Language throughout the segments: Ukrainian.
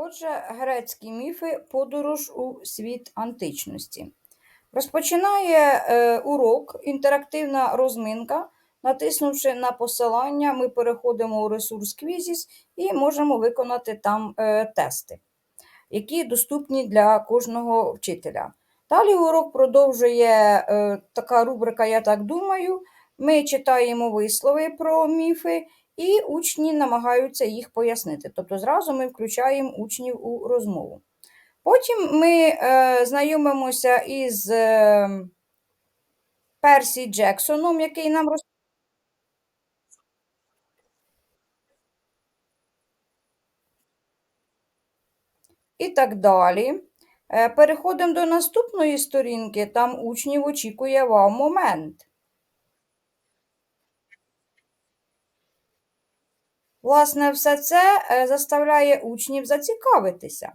Отже, грецькі міфи подорож у світ античності. Розпочинає е, урок інтерактивна розминка. Натиснувши на посилання, ми переходимо у ресурс Quizzes і можемо виконати там е, тести, які доступні для кожного вчителя. Далі урок продовжує е, така рубрика Я так думаю. Ми читаємо вислови про міфи, і учні намагаються їх пояснити. Тобто, зразу ми включаємо учнів у розмову. Потім ми е, знайомимося із е, Персі Джексоном, який нам розповідає. І так далі. Е, Переходимо до наступної сторінки, там учнів очікує вау-момент. Власне, все це е, заставляє учнів зацікавитися.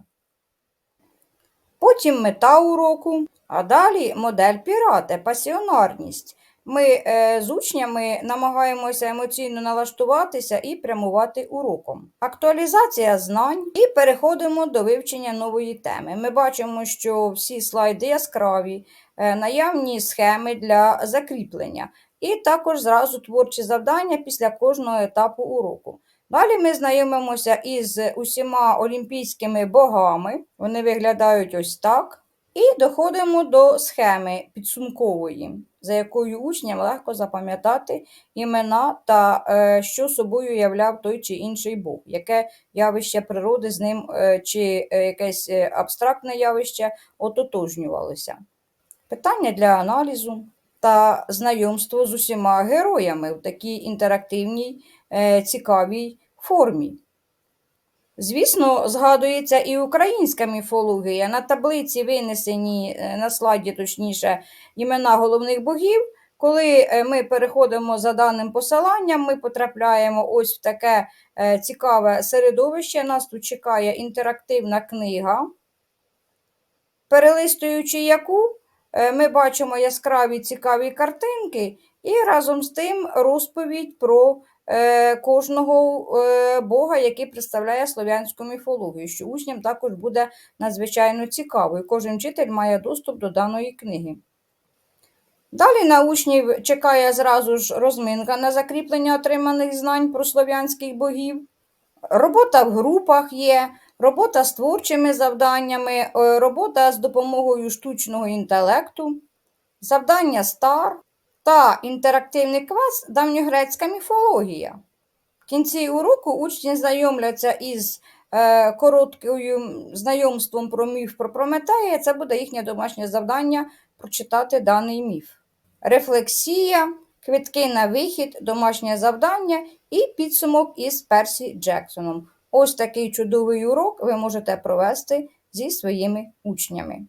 Потім мета уроку, а далі модель пірати, пасіонарність. Ми е, з учнями намагаємося емоційно налаштуватися і прямувати уроком. Актуалізація знань і переходимо до вивчення нової теми. Ми бачимо, що всі слайди яскраві, е, наявні схеми для закріплення, і також зразу творчі завдання після кожного етапу уроку. Далі ми знайомимося із усіма олімпійськими богами, вони виглядають ось так. І доходимо до схеми підсумкової, за якою учням легко запам'ятати імена та е, що собою являв той чи інший Бог, яке явище природи з ним е, чи е, якесь абстрактне явище ототожнювалося. Питання для аналізу та знайомство з усіма героями в такій інтерактивній, цікавій формі. Звісно, згадується і українська міфологія. На таблиці винесені е, на слайді, точніше, імена головних богів. Коли е, ми переходимо за даним посиланням, ми потрапляємо ось в таке е, цікаве середовище. Нас тут чекає інтерактивна книга, перелистуючи яку ми бачимо яскраві цікаві картинки, і разом з тим розповідь про кожного е, бога, який представляє слов'янську міфологію, що учням також буде надзвичайно цікаво, і кожен вчитель має доступ до даної книги. Далі на учнів чекає зразу ж розминка на закріплення отриманих знань про слов'янських богів. Робота в групах є, робота з творчими завданнями, е, робота з допомогою штучного інтелекту, завдання стар та інтерактивний квест давньогрецька міфологія. В кінці уроку учні знайомляться із е, коротким знайомством про міф про Прометея. Це буде їхнє домашнє завдання прочитати даний міф. Рефлексія, квитки на вихід, домашнє завдання і підсумок із Персі Джексоном. Ось такий чудовий урок ви можете провести зі своїми учнями.